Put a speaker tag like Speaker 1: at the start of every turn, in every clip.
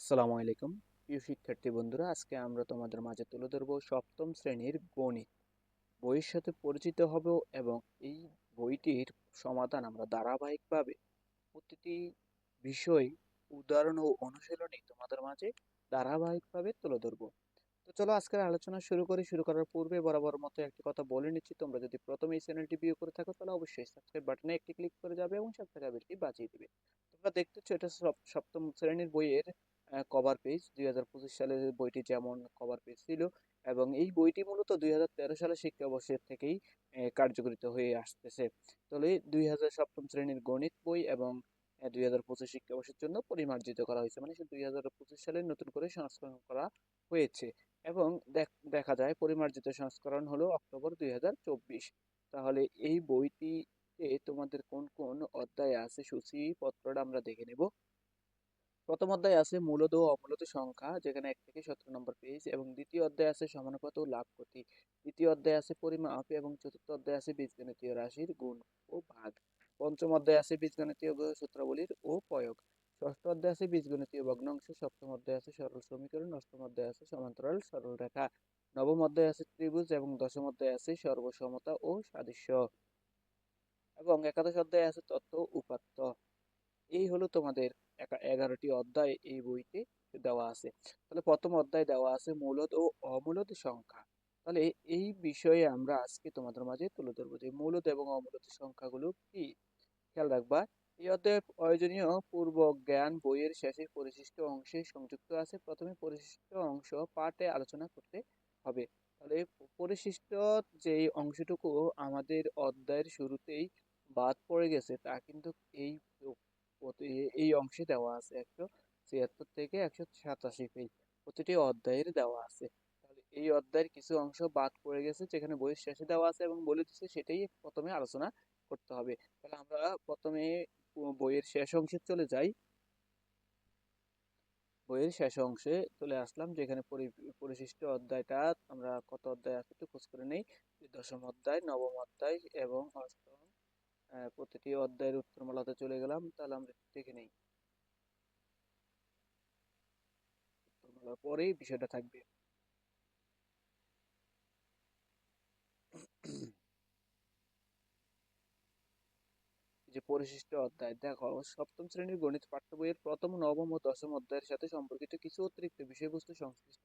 Speaker 1: আসসালামু আলাইকুম, প্রিয় শিক্ষার্থী বন্ধুরা। আজকে আমরা তোমাদের মাঝে তুলে ধরবো সপ্তম শ্রেণির গণিত। বইয়ের সাথে পরিচিত হব এবং এই বইটির সমাধান আমরা ধারাবাহিকভাবে প্রতিটি বিষয়, উদাহরণ ও অনুশীলনী তোমাদের মাঝে ধারাবাহিকভাবে তুলে ধরবো। তো চলো আজকের আলোচনা শুরু করি। শুরু করার পূর্বে বরাবর মতো একটি কথা বলে নিচ্ছি। তোমরা যদি প্রথমে এই চ্যানেলটি ভিউ করে থাকো, তাহলে অবশ্যই সাবস্ক্রাইব বাটনে একটি ক্লিক করে যাবে এবং থাকা বেলটি বাজিয়ে দিবে। তোমরা দেখতেছো এটা সপ- সপ্তম শ্রেণির বইয়ের কভার পেজ দুই হাজার পঁচিশ সালের বইটি যেমন কভার পেজ ছিল এবং এই বইটি মূলত দুই সালের শিক্ষাবর্ষের থেকেই কার্যকরিত হয়ে আসতেছে। তাহলে দুই হাজার সপ্তম শ্রেণির গণিত বই এবং দুই হাজার পঁচিশ শিক্ষাবর্ষের জন্য পরিমার্জিত করা হয়েছে। মানে দুই হাজার পঁচিশ সালে নতুন করে সংস্করণ করা হয়েছে এবং দেখ- দেখা যায় পরিমার্জিত সংস্করণ হলো অক্টোবর দুই হাজার চব্বিশ। তাহলে এই বইটিতে তোমাদের কোন কোন অধ্যায় আছে সূচিপত্রটা আমরা দেখে নেব। প্রথম অধ্যায় আছে মূলদ ও অমূলদ সংখ্যা যেখানে এক থেকে সতেরো নম্বর পেজ এবং দ্বিতীয় অধ্যায় আছে সমানুপাত ও লাভ ক্ষতি তৃতীয় অধ্যায় আছে পরিমাপ এবং চতুর্থ অধ্যায় আছে বীজগণিতীয় রাশির গুণ ও ভাগ পঞ্চম অধ্যায় আছে বীজগণিতীয় সূত্রাবলীর ও প্রয়োগ ষষ্ঠ অধ্যায় আছে বীজগণিতীয় ভগ্নাংশ সপ্তম অধ্যায় আছে সরল সমীকরণ অষ্টম অধ্যায় আছে সমান্তরাল সরল রেখা নবম অধ্যায় আছে ত্রিভুজ এবং দশম অধ্যায় আছে সর্বসমতা ও সাদৃশ্য এবং একাদশ অধ্যায় আছে তত্ত্ব উপাত্ত এই হলো তোমাদের এগারোটি অধ্যায় এই বইতে দেওয়া আছে। তাহলে প্রথম অধ্যায় দেওয়া আছে মূলদ ও অমূলদ সংখ্যা। তাহলে এই বিষয়ে আমরা আজকে তোমাদের মাঝে তুলে ধরবো যে মূলদ এবং অমূলদ সংখ্যাগুলো কি? খেয়াল রাখবা, এই অধ্যায়ে প্রয়োজনীয় পূর্ব জ্ঞান বইয়ের শেষের পরিশিষ্ট অংশে সংযুক্ত আছে। প্রথমে পরিশিষ্ট অংশ পাঠে আলোচনা করতে হবে। তাহলে পরিশিষ্ট যেই অংশটুকু আমাদের অধ্যায়ের শুরুতেই বাদ পড়ে গেছে, তা কিন্তু এই এই অংশে দেওয়া আছে একশো ছিয়াত্তর থেকে একশো সাতাশি পেজ প্রতিটি অধ্যায়ের দেওয়া আছে। তাহলে এই অধ্যায়ের কিছু অংশ বাদ পড়ে গেছে, যেখানে বইয়ের শেষে দেওয়া আছে এবং বলে দিচ্ছে সেটাই প্রথমে আলোচনা করতে হবে। তাহলে আমরা প্রথমে বইয়ের শেষ অংশে চলে যাই। বইয়ের শেষ অংশে চলে আসলাম, যেখানে পরিশিষ্ট অধ্যায়টা আমরা কত অধ্যায় আছে একটু খোঁজ করে নেই। দশম অধ্যায়, নবম অধ্যায় এবং প্রতিটি অধ্যায়ের উত্তরমালাতে চলে গেলাম, তাহলে আমরা দেখে নেই। উত্তরমালার পরেই বিষয়টা থাকবে। যে পরিশিষ্ট অধ্যায়, দেখো, সপ্তম শ্রেণির গণিত পাঠ্য বইয়ের প্রথম, নবম ও দশম অধ্যায়ের সাথে সম্পর্কিত কিছু অতিরিক্ত বিষয়বস্তু সংশ্লিষ্ট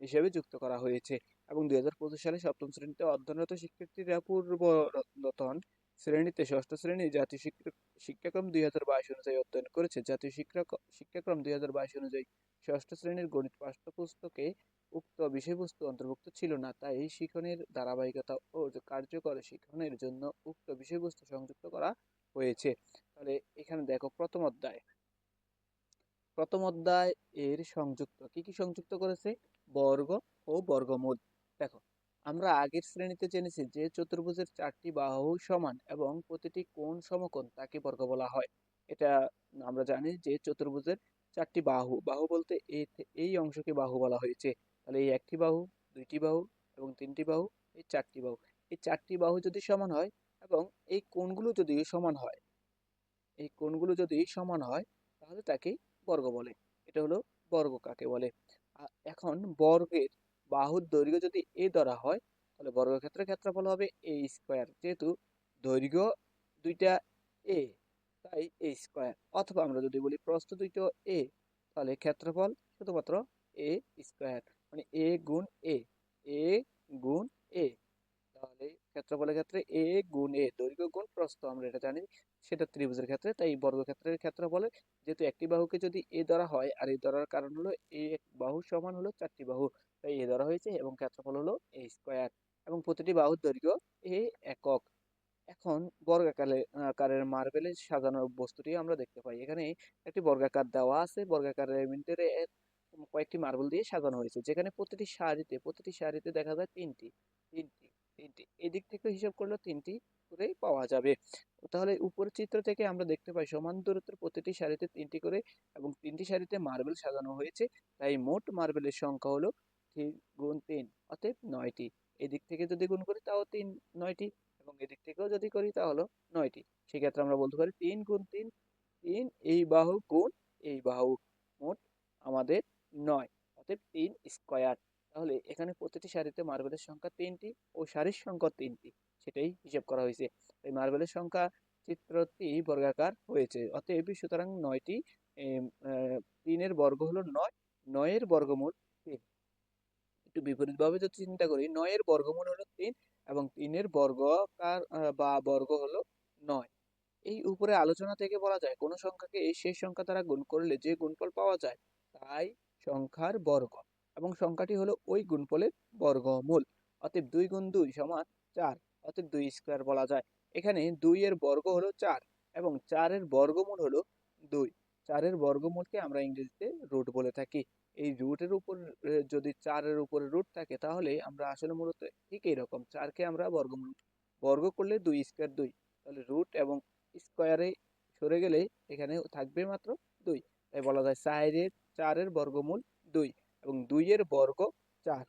Speaker 1: হিসেবে যুক্ত করা হয়েছে। এবং দুই হাজার পঁচিশ সালে সপ্তম শ্রেণীতে অধ্যয়নরত শিক্ষার্থীরা পূর্বরতন শ্রেণীতে ষষ্ঠ শ্রেণি জাতীয় শিক্ষা, শিক্ষাক্রম দুই হাজার বাইশ অনুযায়ী অধ্যয়ন করেছে। জাতীয় শিক্ষা, শিক্ষাক্রম দুই হাজার বাইশ অনুযায়ী ষষ্ঠ শ্রেণির গণিত পাঠ্যপুস্তকে উক্ত বিষয়বস্তু অন্তর্ভুক্ত ছিল না, তাই শিক্ষণের ধারাবাহিকতা ও কার্যকর শিক্ষণের জন্য উক্ত বিষয়বস্তু সংযুক্ত করা হয়েছে। তাহলে এখানে দেখো প্রথম অধ্যায়। প্রথম অধ্যায় এর সংযুক্ত, কি কি সংযুক্ত করেছে? বর্গ ও বর্গমূল। দেখো আমরা আগের শ্রেণীতে জেনেছি যে চতুর্ভুজের চারটি বাহু সমান এবং প্রতিটি কোণ সমকোণ তাকে বর্গ বলা হয়। এটা আমরা জানি যে চতুর্ভুজের চারটি বাহু বাহু বলতে এই এই অংশকে বাহু বলা হয়েছে। তাহলে এই একটি বাহু, দুইটি বাহু এবং তিনটি বাহু, এই চারটি বাহু। এই চারটি বাহু যদি সমান হয় এবং এই কোণগুলো যদি সমান হয়, এই কোণগুলো যদি সমান হয়, তাহলে তাকে বর্গ বলে। এটা হলো বর্গ কাকে বলে। এখন বর্গের বাহুর দৈর্ঘ্য যদি এ ধরা হয়, তাহলে বর্গক্ষেত্রের ক্ষেত্রফল হবে এ স্কোয়ার যেহেতু দৈর্ঘ্য দুইটা এ তাই এ স্কোয়ার অথবা আমরা যদি বলি প্রস্থ দুইটা এ তাহলে ক্ষেত্রফল শুধুমাত্র এ স্কোয়ার মানে এ গুণ এ এ গুণ এ তাহলে ক্ষেত্রফলের ক্ষেত্রে এ গুণ এ দৈর্ঘ্য গুণ প্রস্থ, আমরা এটা জানি সেটা ত্রিভুজের ক্ষেত্রে, তাই বর্গক্ষেত্রের ক্ষেত্রফলে যেহেতু একটি বাহুকে যদি এ ধরা হয়, আর এই ধরার কারণ হলো এ বাহু সমান হলো চারটি বাহু। এ ধরা হয়েছে এবং ক্ষেত্রফল হলো এ স্কোয়ার এবং প্রতিটি বাহুর দৈর্ঘ্য এ একক। এখন বর্গাকারে আকারের মার্বেলে সাজানো বস্তুটি আমরা দেখতে পাই। এখানে একটি বর্গাকার দেওয়া আছে। বর্গাকারের ভিতরে কয়েকটি মার্বেল দিয়ে সাজানো হয়েছে, যেখানে প্রতিটি সারিতে প্রতিটি সারিতে দেখা যায় তিনটি তিনটি তিনটি। এদিক থেকে হিসাব করলে তিনটি করেই পাওয়া যাবে। তাহলে উপরের চিত্র থেকে আমরা দেখতে পাই সমান দূরত্বের প্রতিটি সারিতে তিনটি করে এবং তিনটি সারিতে মার্বেল সাজানো হয়েছে। তাই মোট মার্বেলের সংখ্যা হলো তিন গুণ তিন, অতএব নয়টি। এদিক থেকে যদি গুণ করি, তাও তিন, নয়টি। এবং এদিক থেকেও যদি করি তাহলে নয়টি। সেক্ষেত্রে আমরা বলতে পারি তিন গুণ তিন তিন এই বাহু গুণ এই বাহু মোট আমাদের নয়। অতএব তিন স্কোয়ার। তাহলে এখানে প্রতিটি সারিতে মার্বেলের সংখ্যা তিনটি ও সারির সংখ্যা তিনটি। সেটাই হিসাব করা হয়েছে। এই মার্বেলের সংখ্যা চিত্রটি বর্গাকার হয়েছে। অতএব সুতরাং নয়টি তিনের বর্গ হলো নয়, নয়ের বর্গমূল তিন। একটু বিপরীতভাবে যদি চিন্তা করি নয়ের বর্গমূল হলো তিন এবং তিনের আহ, বা বর্গ হলো নয়। এই উপরে আলোচনা থেকে বলা যায় কোনো সংখ্যাকে এই শেষ সংখ্যা দ্বারা গুণ করলে যে গুণফল পাওয়া যায় তাই সংখ্যার বর্গ এবং সংখ্যাটি হলো ওই গুণফলের বর্গমূল। অতএব দুই গুণ দুই সমান চার অতএব দুই স্কোয়ার বলা যায়। এখানে দুই এর বর্গ হলো চার এবং চারের বর্গমূল হলো দুই। চারের বর্গমূলকে আমরা ইংরেজিতে রুট বলে থাকি। এই রুটের উপর যদি চারের উপরে রুট থাকে, তাহলে আমরা আসলে মূলত ঠিক এইরকম। চারকে আমরা বর্গমূল, বর্গ করলে দুই স্কোয়ার দুই। তাহলে রুট এবং স্কোয়ারে সরে গেলে এখানে থাকবে মাত্র দুই। তাই বলা যায় চারের চারের বর্গমূল দুই এবং দুইয়ের বর্গ চার।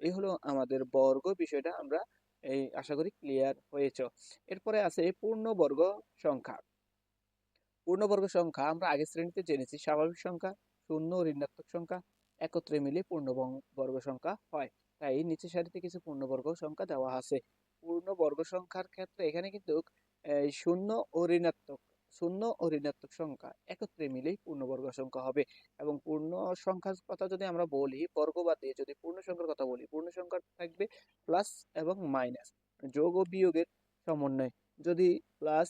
Speaker 1: এই হলো আমাদের বর্গ বিষয়টা আমরা, এই আশা করি ক্লিয়ার হয়েছ। এরপরে আছে পূর্ণবর্গ সংখ্যা। পূর্ণবর্গ সংখ্যা আমরা আগের শ্রেণীতে জেনেছি, স্বাভাবিক সংখ্যা। শূন্য ঋণাত্মক সংখ্যা একত্রে মিলে পূর্ণবর্গ সংখ্যা হয়। তাই নিচের সারিতে কিছু পূর্ণবর্গ সংখ্যা দেওয়া আছে। পূর্ণবর্গ সংখ্যার ক্ষেত্রে এখানে কিন্তু শূন্য ও ঋণাত্মক, শূন্য ও ঋণাত্মক সংখ্যা একত্রে মিলেই পূর্ণবর্গ সংখ্যা হবে। এবং পূর্ণ সংখ্যার কথা যদি আমরা বলি, বর্গ বাদ যদি পূর্ণ সংখ্যার কথা বলি, পূর্ণ সংখ্যা থাকবে প্লাস এবং মাইনাস, যোগ ও বিয়োগের সমন্বয়। যদি plus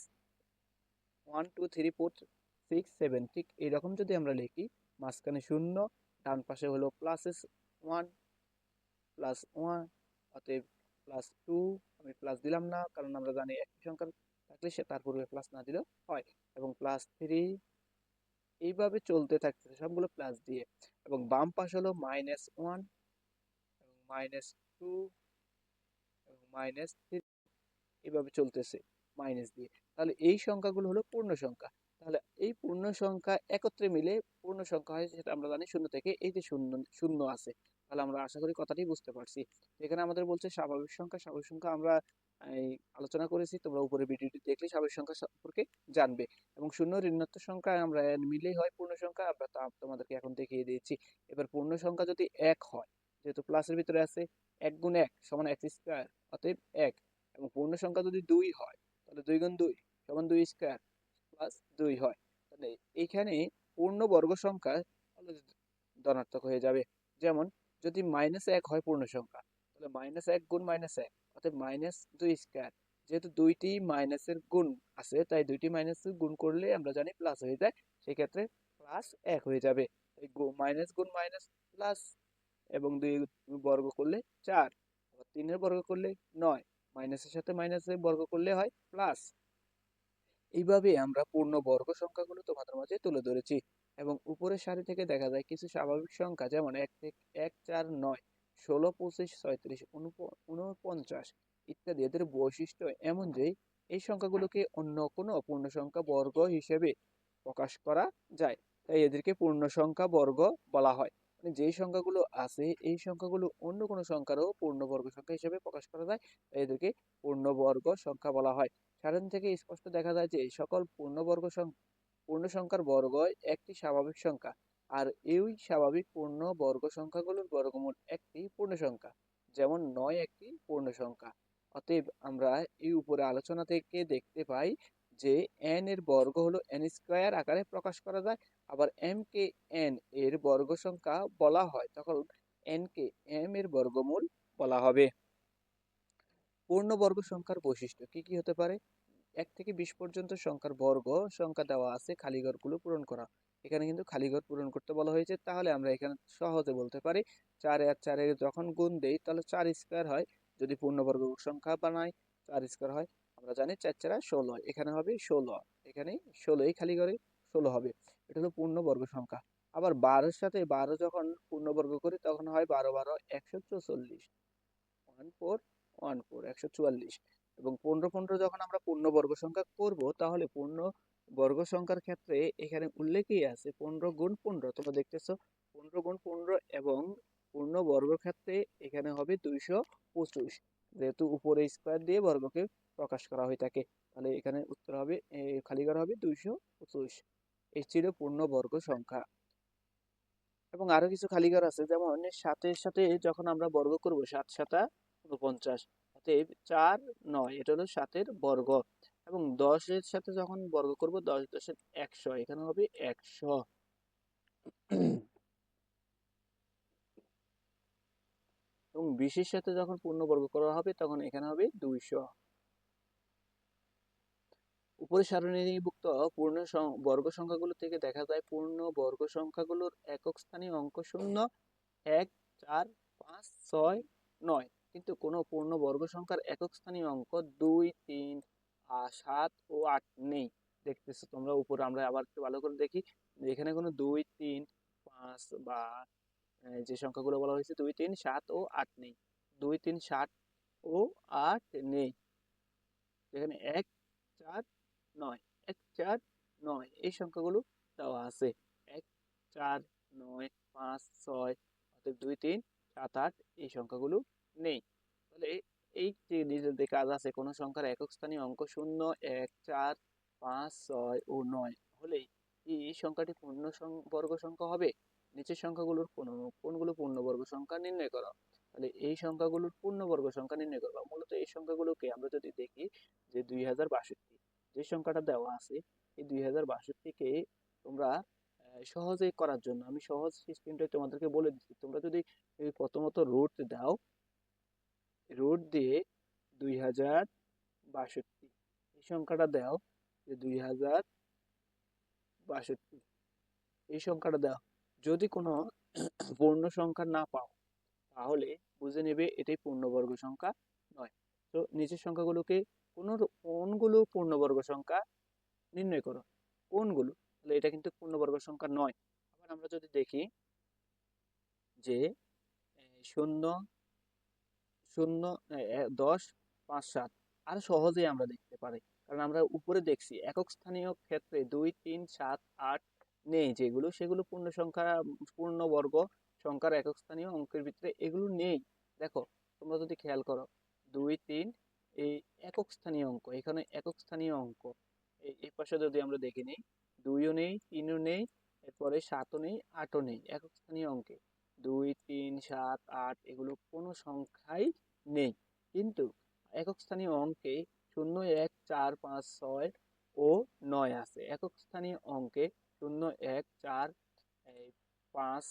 Speaker 1: one, two, three, four, six, seven, ঠিক এইরকম যদি আমরা লিখি মাঝখানে শূন্য, ডান পাশে হলো প্লাসেস ওয়ান প্লাস ওয়ান অতএব প্লাস টু আমি প্লাস দিলাম না, কারণ আমরা জানি একই সংখ্যা থাকলে সে তার পূর্বে প্লাস না দিলেও হয়। এবং প্লাস থ্রি এইভাবে চলতে থাকতেছে সবগুলো প্লাস দিয়ে। এবং বাম পাশ হলো মাইনাস ওয়ান এবং মাইনাস টু এবং মাইনাস থ্রি এইভাবে চলতেছে মাইনাস দিয়ে। তাহলে এই সংখ্যাগুলো হলো পূর্ণ সংখ্যা। তাহলে এই পূর্ণ সংখ্যা একত্রে মিলে পূর্ণ সংখ্যা হয় সেটা আমরা জানি শূন্য থেকে এই যে শূন্য শূন্য আছে। তাহলে আমরা আশা করি কথাটি বুঝতে পারছি। এখানে আমাদের বলছে স্বাভাবিক সংখ্যা স্বাভাবিক সংখ্যা আমরা, এই, আলোচনা করেছি। তোমরা উপরে ভিডিওটি দেখলে স্বাভাবিক সংখ্যা সম্পর্কে জানবে। এবং শূন্য ঋণাত্মক সংখ্যা আমরা মিলেই হয় পূর্ণ সংখ্যা। আমরা তা তোমাদেরকে এখন দেখিয়ে দিয়েছি। এবার পূর্ণ সংখ্যা যদি এক হয়, যেহেতু প্লাসের ভিতরে আছে, এক গুণ এক সমান এক স্কোয়ার অতএব এক। এবং পূর্ণ সংখ্যা যদি দুই হয়, তাহলে দুই গুণ দুই সমান দুই স্কোয়ার প্লাস দুই হয়। তাহলে এইখানে পূর্ণ বর্গ সংখ্যা ধনাত্মক হয়ে যাবে। যেমন যদি মাইনাস এক হয় পূর্ণ সংখ্যা, তাহলে মাইনাস এক গুণ মাইনাস এক অর্থাৎ মাইনাস দুই স্কোয়ার যেহেতু দুইটি মাইনাসের গুণ আছে, তাই দুইটি মাইনাসের গুণ করলে আমরা জানি প্লাস হয়ে যায়, সেক্ষেত্রে প্লাস এক হয়ে যাবে। মাইনাস গুণ মাইনাস প্লাস এবং দুই বর্গ করলে চার, আবার তিনের বর্গ করলে নয় মাইনাসের সাথে মাইনাসের বর্গ করলে হয় প্লাস এইভাবে আমরা পূর্ণ বর্গ সংখ্যাগুলো তোমাদের মাঝে তুলে ধরেছি এবং উপরের সারি থেকে দেখা যায় কিছু স্বাভাবিক সংখ্যা, যেমন এক থেকে এক চার নয়, ষোলো, পঁচিশ, ছয়ত্রিশ উনপঞ্চাশ ইত্যাদি এদের বৈশিষ্ট্য এমন যে এই সংখ্যাগুলোকে অন্য কোনো পূর্ণ সংখ্যা বর্গ হিসেবে প্রকাশ করা যায়। তাই এদেরকে পূর্ণ সংখ্যা বর্গ বলা হয়। মানে যেই সংখ্যাগুলো আছে, এই সংখ্যাগুলো অন্য কোনো সংখ্যারও পূর্ণবর্গ সংখ্যা হিসেবে প্রকাশ করা যায়। তাই এদেরকে পূর্ণবর্গ সংখ্যা বলা হয়। সাধারণ থেকে স্পষ্ট দেখা যায় যে সকল পূর্ণবর্গ পূর্ণ সংখ্যার বর্গ একটি স্বাভাবিক সংখ্যা, আর এই স্বাভাবিক পূর্ণ বর্গ সংখ্যাগুলোর বর্গমূল একটি পূর্ণ সংখ্যা যেমন নয় একটি পূর্ণ সংখ্যা অতএব আমরা এই উপরে আলোচনা থেকে দেখতে পাই যে এন এর বর্গ হলো এন স্কোয়ার আকারে প্রকাশ করা যায়, আবার এম কে এন এর বর্গ সংখ্যা বলা হয়, তখন এন কে এম এর বর্গমূল বলা হবে। পূর্ণবর্গ সংখ্যার বৈশিষ্ট্য কি কি হতে পারে? এক থেকে বিশ পর্যন্ত সংখ্যার বর্গ সংখ্যা দেওয়া আছে খালিঘরগুলো পূরণ করা। এখানে কিন্তু খালিঘর পূরণ করতে বলা হয়েছে। তাহলে আমরা এখানে সহজে বলতে পারি, চারে আর চারে যখন গুণ দেই, তাহলে চার স্কোয়ার হয়। যদি পূর্ণবর্গ সংখ্যা বানাই, চার স্কোয়ার হয়, আমরা জানি চার চারা ষোলো, এখানে হবে ষোলো এখানে ষোলোই খালি করে ষোলো হবে। এটা হলো পূর্ণবর্গ সংখ্যা। আবার বারোর সাথে বারো যখন পূর্ণবর্গ করি, তখন হয় বারো বারো, একশো চৌচল্লিশ। ওয়ান, ফোর ওয়ান ফোর, একশো চুয়াল্লিশ। এবং পনেরো পনেরো যখন আমরা পূর্ণ বর্গ সংখ্যা করব, তাহলে পূর্ণ বর্গ সংখ্যার ক্ষেত্রে এখানে উল্লেখই আছে পনেরো গুণ পনেরো। তোমরা দেখতেছো পনেরো গুণ পনেরো এবং পূর্ণ বর্গ ক্ষেত্রে এখানে হবে দুইশো পঁচিশ। যেহেতু উপরে স্কোয়ার দিয়ে বর্গকে প্রকাশ করা হয়ে থাকে, তাহলে এখানে উত্তর হবে খালি করা হবে দুইশো পঁচিশ। এই ছিল পূর্ণ বর্গ সংখ্যা। এবং আরও কিছু খালি ঘর আছে, যেমন সাতের সাথে যখন আমরা বর্গ করব, সাত সাতা উনপঞ্চাশ। অতএব চার নয়, এটা হলো সাতের বর্গ। এবং দশের সাথে যখন বর্গ করব, দশ দশের একশো, এখানে হবে একশো। এবং বিশের সাথে যখন করা হবে, তখন এখানে হবে উপরে সারণীভুক্ত পূর্ণ বর্গ সংখ্যাগুলো থেকে দেখা যায়, পূর্ণ বর্গ সংখ্যাগুলোর একক স্থানীয় অঙ্ক শূন্য, এক, চার, পাঁচ, ছয়, নয়। কিন্তু কোনো পূর্ণ বর্গ সংখ্যার একক স্থানীয় অঙ্ক দুই, তিন সাত ও আট নেই। দেখতেছো তোমরা উপরে, আমরা আবার একটু ভালো করে দেখি। এখানে কোনো দুই, তিন, পাঁচ বা যে সংখ্যাগুলো বলা হয়েছে দুই, তিন, সাত ও আট নেই। দুই, তিন, সাত ও আট নেই। এখানে এক, চার, নয়। এক, চার, নয়, এই সংখ্যাগুলো দেওয়া আছে। এক, চার, নয়, পাঁচ, ছয় অর্থাৎ দুই, তিন, সাত, আট, এই সংখ্যাগুলো নেই। তাহলে এই যে নিজের যে কাজ আছে, কোনো সংখ্যার একক স্থানীয় অঙ্ক শূন্য, এক, চার, পাঁচ, ছয় ও নয় হলে এই সংখ্যাটি পূর্ণ বর্গ সংখ্যা হবে? নিচের সংখ্যাগুলোর কোন, কোনগুলো পূর্ণবর্গ সংখ্যা নির্ণয় করা। তাহলে এই সংখ্যাগুলোর পূর্ণবর্গ সংখ্যা নির্ণয় করবা। মূলত এই সংখ্যাগুলোকে আমরা যদি দেখি যে দুই হাজার বাষট্টি, যে সংখ্যাটা দেওয়া আছে, এই দুই হাজার বাষট্টিকে তোমরা সহজে করার জন্য, আমি সহজ সিস্টেমটা তোমাদেরকে বলে দিচ্ছি। তোমরা যদি প্রথমত রুট দাও রুট দিয়ে দুই হাজার বাষট্টি। এই সংখ্যাটা দাও যে দুই হাজার বাষট্টি। এই সংখ্যাটা দাও। যদি কোনো পূর্ণ সংখ্যা না পাও, তাহলে বুঝে নেবে এটাই পূর্ণবর্গ সংখ্যা নয়। তো নিচের সংখ্যাগুলোকে কোন কোনগুলো পূর্ণবর্গ সংখ্যা নির্ণয় করো? কোনগুলো? তাহলে এটা কিন্তু পূর্ণবর্গ সংখ্যা নয়। আবার আমরা যদি দেখি যে শূন্য শূন্য দশ, পাঁচ, সাত। আর সহজেই আমরা দেখতে পারি। কারণ আমরা উপরে দেখছি, একক স্থানীয় ক্ষেত্রে দুই, তিন, সাত, আট নেই যেগুলো, সেগুলো পূর্ণ সংখ্যা, পূর্ণ বর্গ সংখ্যার একক স্থানীয় অঙ্কের ভিতরে এগুলো নেই। দেখো, তোমরা যদি খেয়াল করো, দুই, তিন, এই একক স্থানীয় অঙ্ক, এখানে একক স্থানীয় অঙ্ক। এই পাশে যদি আমরা দেখে নিই, দুইও নেই, তিনও নেই, এরপরে সাতও নেই, আটও নেই, একক স্থানীয় অঙ্কে। দুই, তিন, সাত, আট এগুলো কোনো সংখ্যাই নেই। কিন্তু একক স্থানীয় অঙ্কে শূন্য, এক, চার, পাঁচ, ছয় ও নয় আছে। একক স্থানীয় অঙ্কে শূন্য, এক, চার পাঁচ,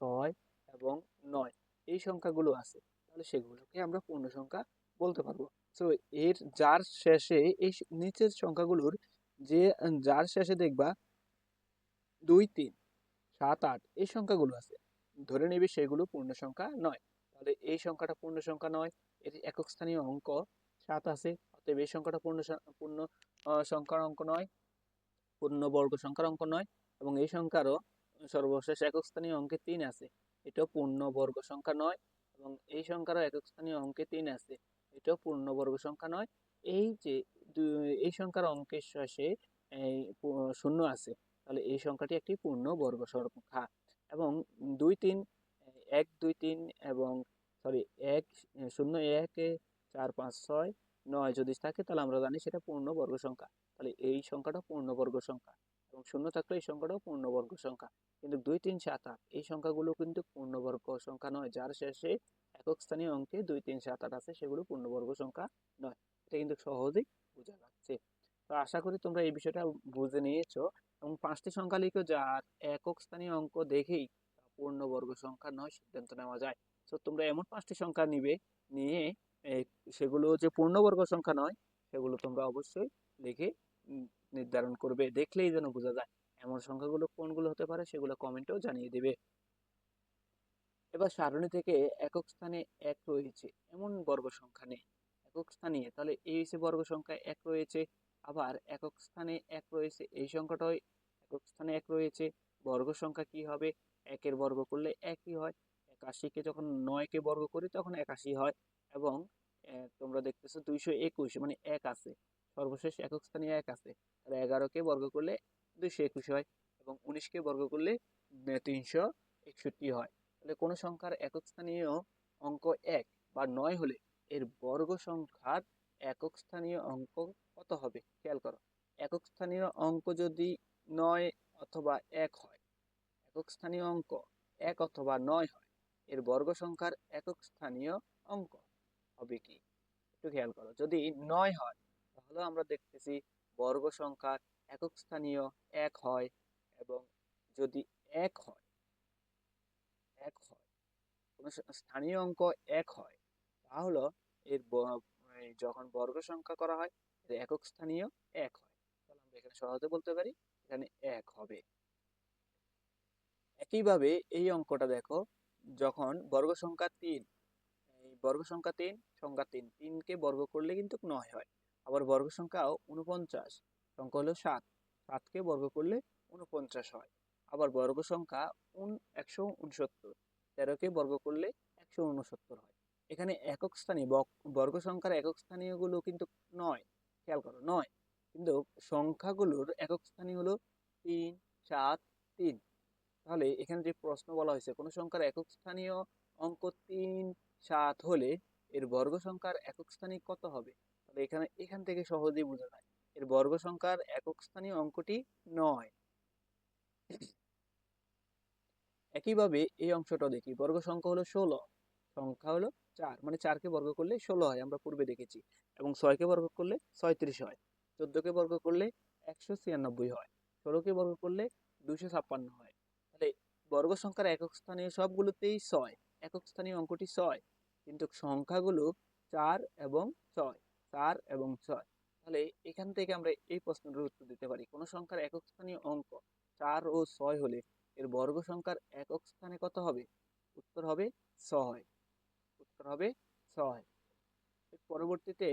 Speaker 1: ছয় এবং নয় এই সংখ্যাগুলো আছে। তাহলে সেগুলোকে আমরা পূর্ণ সংখ্যা বলতে পারব। সো এর যার শেষে এই নিচের সংখ্যাগুলোর যে, যার শেষে দেখবা দুই, তিন, সাত, আট এই সংখ্যাগুলো আছে। ধরে নিবি সেগুলো পূর্ণ সংখ্যা নয়। তাহলে এই সংখ্যাটা পূর্ণ সংখ্যা নয় এটি একক স্থানীয় অঙ্ক সাত আছে, অতএব এই সংখ্যাটা পূর্ণ পূর্ণ সংখ্যার অঙ্ক নয়, পূর্ণ বর্গ সংখ্যার অঙ্ক নয়, এবং এই সংখ্যারও সর্বশেষ একক স্থানীয় অঙ্কে তিন আছে। এটাও পূর্ণ বর্গ সংখ্যা নয়, এবং এই সংখ্যারও একক স্থানীয় অঙ্কে তিন আছে, এটাও পূর্ণ বর্গ সংখ্যা নয়। এই যে এই সংখ্যার অঙ্কের শেষে শূন্য আছে, তাহলে এই সংখ্যাটি একটি পূর্ণ বর্গ সংখ্যা। এবং দুই তিন এক দুই তিন এবং সরি এক, শূন্য এক, চার, পাঁচ, ছয়, নয় যদি থাকে তাহলে আমরা জানি সেটা পূর্ণ বর্গ সংখ্যা। তাহলে এই সংখ্যাটা পূর্ণবর্গ সংখ্যা এবং শূন্য থাকলে এই সংখ্যাটাও পূর্ণবর্গ সংখ্যা। কিন্তু দুই তিন সাত আট, এই সংখ্যাগুলো কিন্তু পূর্ণবর্গ সংখ্যা নয়। যার শেষে একক স্থানীয় অঙ্কে দুই তিন সাত আট আছে, সেগুলো পূর্ণবর্গ সংখ্যা নয়। এটা কিন্তু সহজেই বোঝা যাচ্ছে। তো আশা করি তোমরা এই বিষয়টা বুঝে নিয়েছো। এবং পাঁচটি সংখ্যা লিখো যার একক স্থানীয় অঙ্ক দেখেই পূর্ণবর্গ সংখ্যা নয় সিদ্ধান্ত নেওয়া যায়। তো তোমরা এমন পাঁচটি সংখ্যা নিবে, নিয়ে সেগুলো যে পূর্ণবর্গ সংখ্যা নয়, সেগুলো তোমরা অবশ্যই লিখে নির্ধারণ করবে, দেখলেই যেন বোঝা যায় এমন সংখ্যাগুলো কোনগুলো হতে পারে সেগুলো কমেন্টেও জানিয়ে দিবে। এবার সারণী থেকে একক স্থানে এক রয়েছে, এমন বর্গ সংখ্যা নেই। একক স্থানে, তাহলে এই বর্গ সংখ্যা এক রয়েছে, আবার একক স্থানে এক রয়েছে, এই সংখ্যাটাই একক স্থানে এক রয়েছে। বর্গ সংখ্যা কি হবে? একের বর্গ করলে একই হয়। একাশিকে যখন নয়কে বর্গ করি তখন একাশি হয় এবং তোমরা দেখতেছো দুইশো একুশ মানে এক আছে। সর্বশেষ একক স্থানীয় এক আছে। তাহলে এগারোকে বর্গ করলে দুইশো একুশ হয় এবং উনিশকে বর্গ করলে তিনশো একষট্টি হয়। তাহলে কোনো সংখ্যার একক স্থানীয় অঙ্ক এক বা নয় হলে এর বর্গ সংখ্যার একক স্থানীয় অঙ্ক কত হবে? খেয়াল করো। একক স্থানীয় অঙ্ক যদি নয় অথবা এক হয়। একক স্থানীয় অঙ্ক এক অথবা নয় হয়। এর বর্গ সংখ্যার একক স্থানীয় অঙ্ক। হবে কি? একটু খেয়াল করো। যদি নয় হয়, তাহলে আমরা দেখতেছি বর্গ সংখ্যার একক স্থানীয় এক হয় এবং যদি এক হয় এক হয়, কোনো স্থানীয় অঙ্ক এক হয়, তাহলে এর যখন বর্গ সংখ্যা করা হয় একক স্থানীয় এক হয়। তাহলে আমরা এখানে সহজে বলতে পারি এখানে এক হবে। একইভাবে এই অঙ্কটা দেখো, যখন বর্গ সংখ্যা তিন, এই বর্গ সংখ্যা তিন সংখ্যা তিন, তিনকে বর্গ করলে কিন্তু নয় হয়। আবার বর্গ সংখ্যাও উনপঞ্চাশ সংখ্যা হলো সাত, সাতকে বর্গ করলে উনপঞ্চাশ হয়। আবার বর্গ সংখ্যা উন, একশো উনসত্তর, তেরোকে বর্গ করলে একশো উনসত্তর হয়। এখানে একক স্থানীয় বর্গ সংখ্যার একক স্থানীয়গুলো কিন্তু নয়, খেয়াল করো, নয়। কিন্তু সংখ্যাগুলোর একক স্থানীয় হলো তিন, সাত, তিন। তাহলে এখানে যে প্রশ্ন বলা হয়েছে, কোনো সংখ্যার একক স্থানীয় অঙ্ক তিন, সাত হলে এর বর্গ সংখ্যার একক স্থানীয় কত হবে? তাহলে এখানে, এখান থেকে সহজেই বোঝা যায়। এর বর্গ সংখ্যার একক স্থানীয় অঙ্কটি নয়। একইভাবে এই অংশটা দেখি। বর্গ সংখ্যা হলো ষোলো, সংখ্যা হলো চার। মানে চারকে বর্গ করলে ষোলো হয়, আমরা পূর্বে দেখেছি। এবং ছয়কে বর্গ করলে ছয়ত্রিশ হয়। চোদ্দকে বর্গ করলে একশো ছিয়ানব্বই হয়। ষোলোকে বর্গ করলে দুশো ছাপ্পান্ন হয়। তাহলে বর্গ সংখ্যার একক স্থানীয় সবগুলোতেই ছয়। একক স্থানীয় অঙ্কটি ছয়। কিন্তু সংখ্যাগুলো চার এবং ছয়। চার এবং ছয়। তাহলে এখান থেকে আমরা এই প্রশ্নটির উত্তর দিতে পারি। কোনো সংখ্যার একক স্থানীয় অঙ্ক চার ও ছয় হলে এর বর্গ সংখ্যার একক স্থানে কত হবে? উত্তর হবে ছয়। উত্তর হবে ছয়। পরবর্তীতে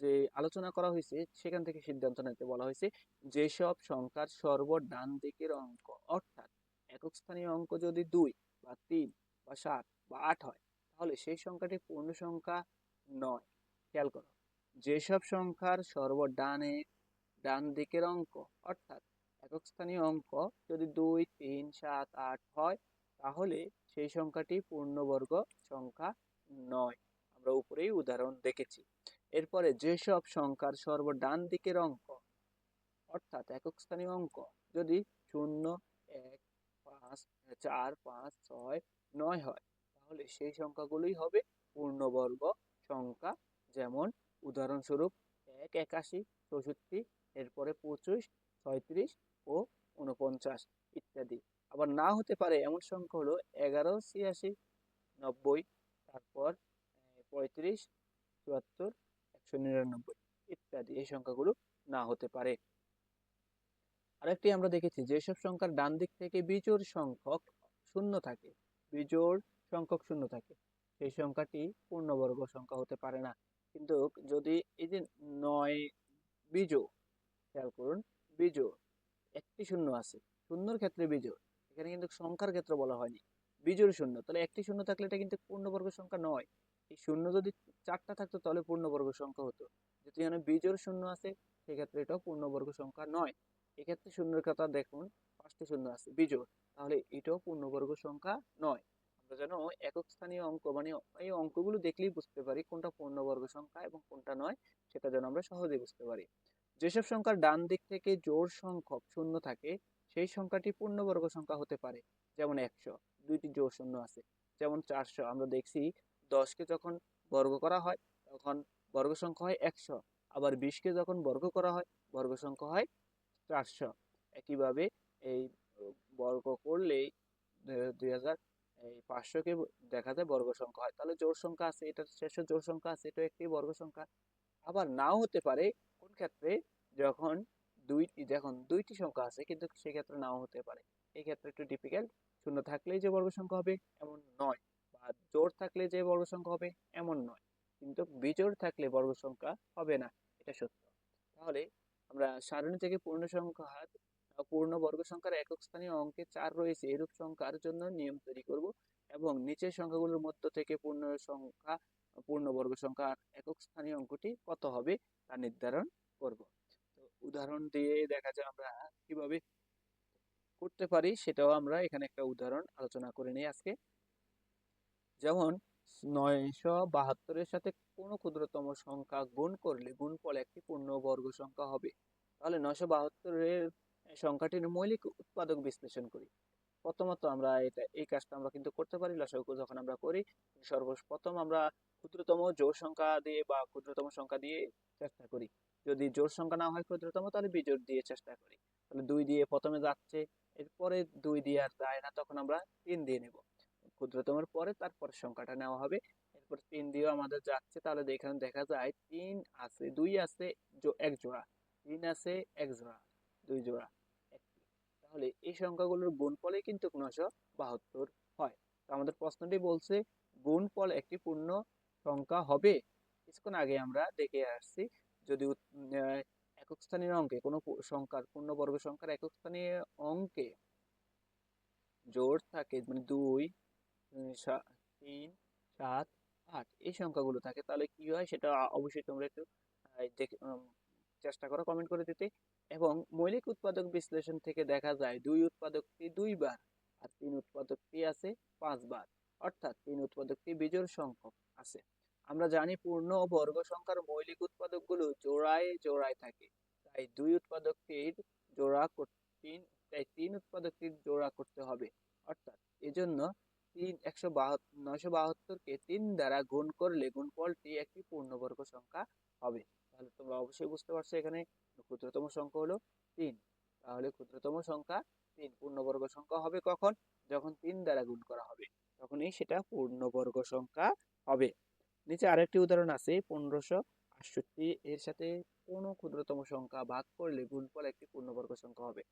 Speaker 1: যে আলোচনা করা হয়েছে, সেখান থেকে সিদ্ধান্ত নিতে বলা হয়েছে যেসব সংখ্যার সর্ব ডান দিকের অঙ্ক, অর্থাৎ একক স্থানীয় অঙ্ক যদি দুই বা তিন বা সাত বা আট হয়, তাহলে সেই সংখ্যাটি পূর্ণ সংখ্যা নয়। খেয়াল করো যেসব সংখ্যার সর্ব ডানে ডান দিকের অঙ্ক, অর্থাৎ একক স্থানীয় অঙ্ক যদি দুই, তিন, সাত, আট হয়, তাহলে সেই সংখ্যাটি পূর্ণবর্গ সংখ্যা নয়। আমরা উপরেই উদাহরণ দেখেছি। এরপরে যেসব সংখ্যার সর্ব ডান দিকের অঙ্ক, অর্থাৎ একক স্থানীয় অঙ্ক, যদি শূন্য, এক, পাঁচ, চার, পাঁচ, ছয়, নয় হয়, তাহলে সেই সংখ্যাগুলোই হবে পূর্ণবর্গ সংখ্যা। যেমন উদাহরণস্বরূপ এক, একাশি, চৌষট্টি, এরপরে পঁচিশ, ছয়ত্রিশ ও উনপঞ্চাশ ইত্যাদি। আবার না হতে পারে এমন সংখ্যা হলো এগারো, ছিয়াশি, নব্বই, তারপর পঁয়ত্রিশ, চুয়াত্তর একশো নিরানব্বই ইত্যাদি এই সংখ্যাগুলো না হতে পারে। আরেকটি আমরা দেখেছি যেসব সংখ্যার ডান দিক থেকে বিজোড় সংখ্যক শূন্য থাকে। বিজোড় সংখ্যক শূন্য থাকে। সেই সংখ্যাটি পূর্ণবর্গ সংখ্যা হতে পারে না। কিন্তু যদি এই যে নয় বিজোড়, খেয়াল করুন, বিজোড়, একটি শূন্য আছে, শূন্যর ক্ষেত্রে বিজোড়, এখানে কিন্তু সংখ্যার ক্ষেত্রে বলা হয়নি। বিজোড় শূন্য, তাহলে একটি শূন্য থাকলে এটা কিন্তু পূর্ণবর্গ সংখ্যা নয়। এই শূন্য যদি চারটা থাকতো তাহলে পূর্ণবর্গ সংখ্যা হতো। যেহেতু এখানে বিজোড় শূন্য আছে, সেক্ষেত্রে এটাও পূর্ণবর্গ সংখ্যা নয়। এক্ষেত্রে শূন্যের কথা দেখুন, পাঁচটি শূন্য আছে, বিজোড়। তাহলে এটাও পূর্ণবর্গ সংখ্যা নয়। আমরা যেন একক স্থানীয় অঙ্ক মানে এই অঙ্কগুলো দেখলেই বুঝতে পারি কোনটা পূর্ণবর্গ সংখ্যা এবং কোনটা নয়, সেটা যেন আমরা সহজে বুঝতে পারি। যেসব সংখ্যার ডান দিক থেকে জোর সংখ্যক শূন্য থাকে, সেই সংখ্যাটি পূর্ণবর্গ সংখ্যা হতে পারে। যেমন একশো, দুইটি জোড় শূন্য আছে। যেমন চারশো, আমরা দেখছি দশকে যখন বর্গ করা হয়, তখন বর্গ সংখ্যা হয় একশো। আবার বিশকে যখন বর্গ করা হয়, বর্গ সংখ্যা হয় চারশো। একইভাবে এই বর্গ করলেই দুই হাজার এই পাঁচশোকে দেখা যায় বর্গ সংখ্যা হয়। তাহলে জোড় সংখ্যা আছে, এটা শেষ জোড় সংখ্যা আছে, এটা একটি বর্গ সংখ্যা। আবার নাও হতে পারে কোন ক্ষেত্রে যখন দুইটি যখন দুইটি সংখ্যা আছে, কিন্তু সেক্ষেত্রে নাও হতে পারে। এই ক্ষেত্রে একটু ডিফিকাল্ট শূন্য থাকলেই যে বর্গ সংখ্যা হবে, এমন নয়। বা জোর থাকলে যে বর্গ সংখ্যা হবে এমন নয়। কিন্তু বিজোড় থাকলে বর্গ সংখ্যা হবে না, এটা সত্য। তাহলে আমরা সারণী থেকে পূর্ণ সংখ্যা পূর্ণ বর্গ সংখ্যার একক স্থানীয় অঙ্কে চার রয়েছে। এরূপ সংখ্যার জন্য নিয়ম তৈরি করব এবং নিচের সংখ্যাগুলোর মধ্য থেকে পূর্ণ সংখ্যা পূর্ণবর্গ সংখ্যা একক স্থানীয় অঙ্কটি কত হবে তা নির্ধারণ করব। তো উদাহরণ দিয়ে দেখা যায় আমরা কীভাবে করতে পারি, সেটাও আমরা এখানে একটা উদাহরণ আলোচনা করে নিই আজকে। যেমন নয়শো বাহাত্তরের সাথে কোনো ক্ষুদ্রতম সংখ্যা গুণ করলে গুণফল একটি পূর্ণবর্গ সংখ্যা হবে। তাহলে নয়শো বাহাত্তরের সংখ্যাটির মৌলিক উৎপাদক বিশ্লেষণ করি। প্রথমত আমরা এটা, এই কাজটা আমরা কিন্তু করতে পারি। লসাগু যখন আমরা করি, সর্বপ্রথম আমরা ক্ষুদ্রতম জোর সংখ্যা দিয়ে বা ক্ষুদ্রতম সংখ্যা দিয়ে চেষ্টা করি। যদি জোর সংখ্যা না হয় ক্ষুদ্রতম, তাহলে বিজোর দিয়ে চেষ্টা করি। তাহলে দুই দিয়ে প্রথমে যাচ্ছে, এরপরে দুই দিয়ে আর যায় না, তখন আমরা তিন দিয়ে নেব। ক্ষুদ্রতমের পরে তারপর সংখ্যাটা নেওয়া হবে। এরপর তিন দিয়েও আমাদের যাচ্ছে। তাহলে এখানে দেখা যায় তিন আছে, দুই আছে এক জোড়া। তিন আছে, এক জোড়া, দুই জোড়া তাহলে এই সংখ্যাগুলোর গুণফলই কিন্তু নশো বাহাত্তর হয়। তো আমাদের প্রশ্নটি বলছে, গুণফল একটি পূর্ণ সংখ্যা হবে? কিছুক্ষণ আগে আমরা দেখে আসছি, যদি একক স্থানীয় অঙ্কে কোনো সংখ্যার পূর্ণবর্গ সংখ্যার একক স্থানীয় অঙ্কে জোড় থাকে মানে দুই তিন সাত, আট এই সংখ্যাগুলো থাকে, তাহলে কি হয়? সেটা অবশ্যই তোমরা একটু দেখে চেষ্টা করো কমেন্ট করে দিতে। এবং মৌলিক উৎপাদক বিশ্লেষণ থেকে দেখা যায়, দুই উৎপাদকটি দুইবার আর তিন উৎপাদকটি আছে পাঁচবার। অর্থাৎ তিন উৎপাদকটি বিজোড় সংখ্যক আছে। আমরা জানি পূর্ণ বর্গ সংখ্যার মৌলিক উৎপাদকগুলো জোড়ায় জোড়ায় থাকে। তাই দুই উৎপাদকটির জোড়া তিন, তাই তিন উৎপাদকটির জোড়া করতে হবে। অর্থাৎ এজন্য তিন, একশো নয়শো বাহাত্তরকে তিন দ্বারা গুণ করলে গুণফলটি একটি পূর্ণবর্গ সংখ্যা হবে। তাহলে তোমরা অবশ্যই বুঝতে পারছ এখানে ক্ষুদ্রতম সংখ্যা হলো তিন। তাহলে ক্ষুদ্রতম সংখ্যা তিন, পূর্ণবর্গ সংখ্যা হবে কখন? যখন তিন দ্বারা গুণ করা হবে, তখনই সেটা পূর্ণবর্গ সংখ্যা হবে। নিচে আরেকটি উদাহরণ আছে, পনেরোশো আটষট্টি, এর সাথে কোনো ক্ষুদ্রতম সংখ্যা ভাগ করলে গুণফল একটি পূর্ণবর্গ সংখ্যা হবে।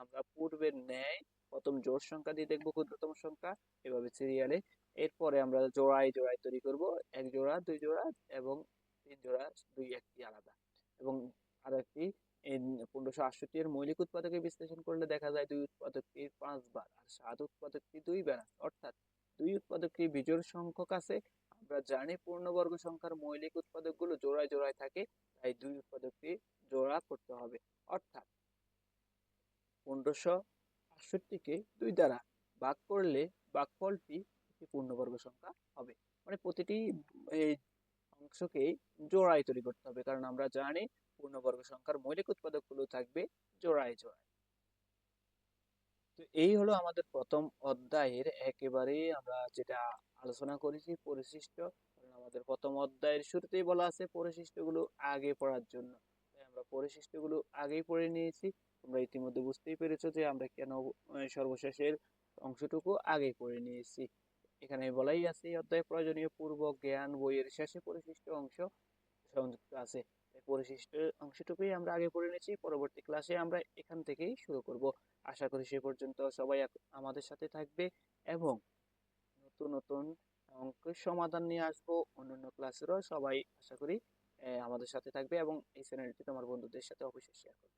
Speaker 1: আমরা পূর্বের ন্যায়, প্রথম জোড় সংখ্যা দিয়ে দেখব ক্ষুদ্রতম সংখ্যা, এভাবে সিরিয়ালে এরপরে আমরা জোড়ায় জোড়ায় তৈরি করব, এক জোড়া, দুই জোড়া এবং তিন জোড়া, দুই একটি আলাদা। এবং আর একটি পনেরোশো আটষট্টি এর মৌলিক উৎপাদকে বিশ্লেষণ করলে দেখা যায় দুই উৎপাদকটির পাঁচবার আর সাত উৎপাদকটি দুইবার। আছে অর্থাৎ দুই উৎপাদকটি বিজোড় সংখ্যক আছে। আমরা জানি পূর্ণবর্গ সংখ্যার মৌলিক উৎপাদকগুলো জোড়ায় জোড়ায় থাকে, তাই দুই উৎপাদকটি জোড়া করতে হবে। অর্থাৎ পনেরোশো আটষট্টিকে দুই দ্বারা ভাগ করলে ভাগফলটি একটি পূর্ণবর্গ সংখ্যা হবে। মানে প্রতিটি এই অংশকেই জোড়ায় তৈরি করতে হবে, কারণ আমরা জানি পূর্ণবর্গ সংখ্যার মৌলিক উৎপাদকগুলো থাকবে জোড়ায় জোড়ায়। তো এই হলো আমাদের প্রথম অধ্যায়ের একেবারে আমরা যেটা আলোচনা করেছি, পরিশিষ্ট। কারণ আমাদের প্রথম অধ্যায়ের শুরুতেই বলা আছে পরিশিষ্টগুলো আগে পড়ার জন্য। আমরা পরিশিষ্টগুলো আগেই পড়ে নিয়েছি। তোমরা ইতিমধ্যে বুঝতেই পেরেছ যে আমরা কেন সর্বশেষের অংশটুকু আগে পড়ে নিয়েছি। এখানে বলাই আছে, এই অধ্যায়ে প্রয়োজনীয় পূর্ব জ্ঞান বইয়ের শেষে পরিশিষ্ট অংশ সংযুক্ত আছে। পরিশিষ্ট অংশটুকুই আমরা আগে পড়ে নিয়েছি, পরবর্তী ক্লাসে আমরা এখান থেকেই শুরু করব। আশা করি সে পর্যন্ত সবাই আমাদের সাথে থাকবে এবং নতুন নতুন অঙ্কের সমাধান নিয়ে আসব অন্যান্য ক্লাসেরও। সবাই আশা করি আমাদের সাথে থাকবে এবং এই চ্যানেলটি তোমার বন্ধুদের সাথে অবশ্যই শেয়ার করবে।